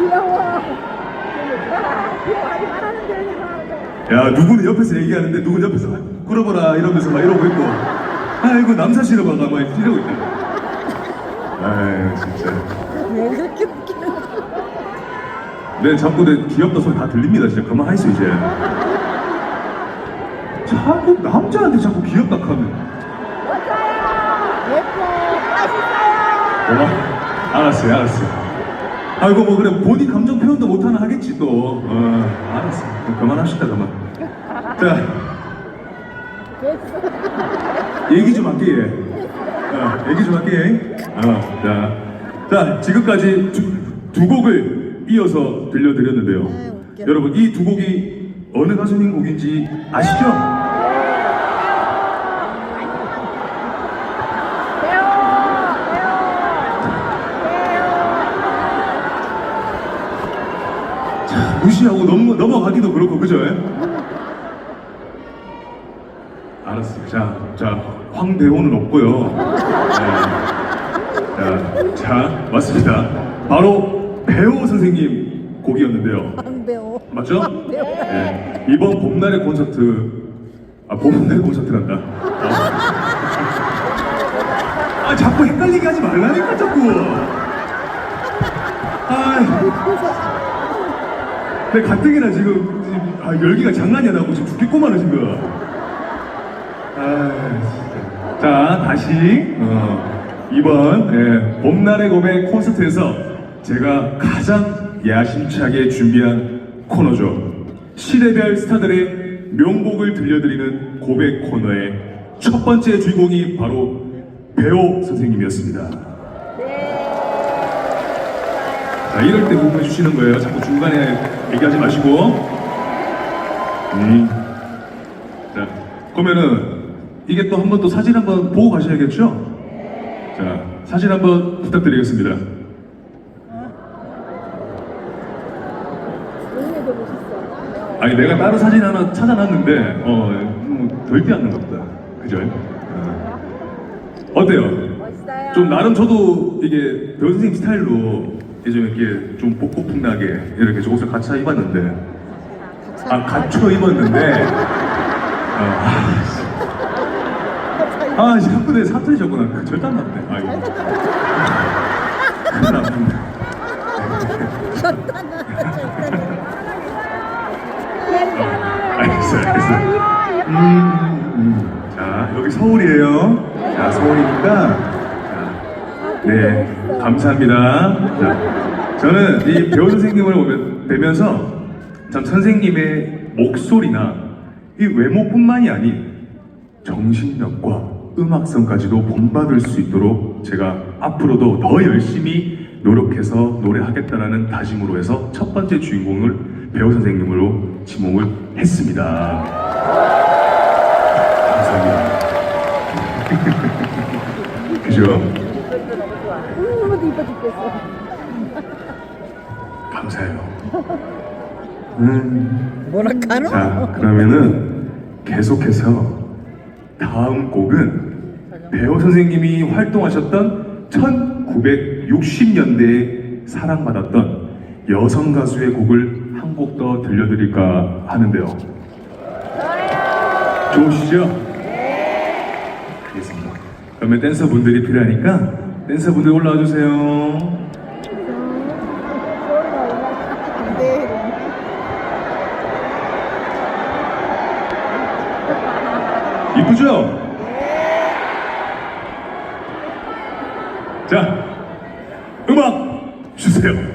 귀여워. 귀여워하지. 야 누구는 옆에서 얘기하는데 누구는 옆에서 끌어보라 이러면서 막 이러고 있고. 아이고 남사 싫어봐가 막 이러고 있다. 아이 진짜. 왜 이렇게 웃기는 내 자꾸 내 귀엽다 소리 다 들립니다 진짜. 그만하이소 이제. 자꾸 남자한테 자꾸 귀엽다 하면. 예뻐. 맛있어요. 고마 알았어요 알았어요 아이고 뭐 그래 본인 감정 표현도 못하나 하겠지 또 어, 알았어 그만합시다 그만 자. 얘기 좀 할게 얘. 어, 얘기 좀 할게 어, 자, 자 지금까지 두, 두 곡을 이어서 들려드렸는데요 웃겨. 여러분 이 두 곡이 어느 가수님 곡인지 아시죠? 배워. 배워. 무시하고 넘어, 넘어가기도 그렇고 그죠? 알았어요. 자, 자 황대호는 없고요. 네. 자, 자, 맞습니다. 바로 배우 선생님 곡이었는데요. 안 배워. 맞죠? 네. 이번 봄날의 콘서트, 아 봄날 콘서트란다. 아, 자꾸 헷갈리게 하지 말라니까 자꾸. 아. 내 가뜩이나 지금, 아, 열기가 장난이 안 나고 지금 죽겠구만은 지금. 아. 자, 다시 어, 이번 예, 봄날의 고백 콘서트에서 제가 가장 야심차게 준비한 코너죠. 시대별 스타들의 명곡을 들려드리는 고백 코너의 첫 번째 주인공이 바로 배우 선생님이었습니다. 자, 이럴 때 부분해 주시는 거예요. 자꾸 중간에 얘기하지 마시고. 음. 자, 그러면은 이게 또 한 번 또 사진 한 번 보고 가셔야겠죠? 자, 사진 한 번 부탁드리겠습니다. 언니도 멋있어. 아니 내가 따로 사진 하나 찾아놨는데 어, 뭐 절대 안 나갔다. 그죠? 어. 어때요? 멋있어요. 좀 나름 저도 이게 배우 선생님 스타일로 예전에 이렇게 좀 복고풍나게 이렇게 저 옷을 갖춰 입었는데. 아 갖춰 입었는데. 어, 아, 씨. 아 자꾸 내 사투리 적구나. 그 절대 안 나쁘네 아이고 큰일 났네 알겠어 알겠어 음, 음. 자 여기 서울이에요. 자 서울이니까 자, 네 감사합니다 자, 저는 이 배우 선생님을 오면- 뵈면서 참 선생님의 목소리나 이 외모뿐만이 아닌 정신력과 음악성까지도 본받을 수 있도록 제가 앞으로도 더 열심히 노력해서 노래하겠다라는 다짐으로 해서 첫 번째 주인공을 배우 선생님으로 지목을 했습니다. 감사합니다. 그죠? 너무 이뻐 죽겠어. 감사해요. 음. 뭐라 카노? 자, 그러면은 계속해서 다음 곡은 배우 선생님이 활동하셨던 1960년대에 사랑받았던 여성 가수의 곡을 한 곡 더 들려드릴까 하는데요. 좋으시죠? 알겠습니다. 그러면 댄서분들이 필요하니까 댄서분들 올라와 주세요. 네. 이쁘죠? 자, 음악 주세요.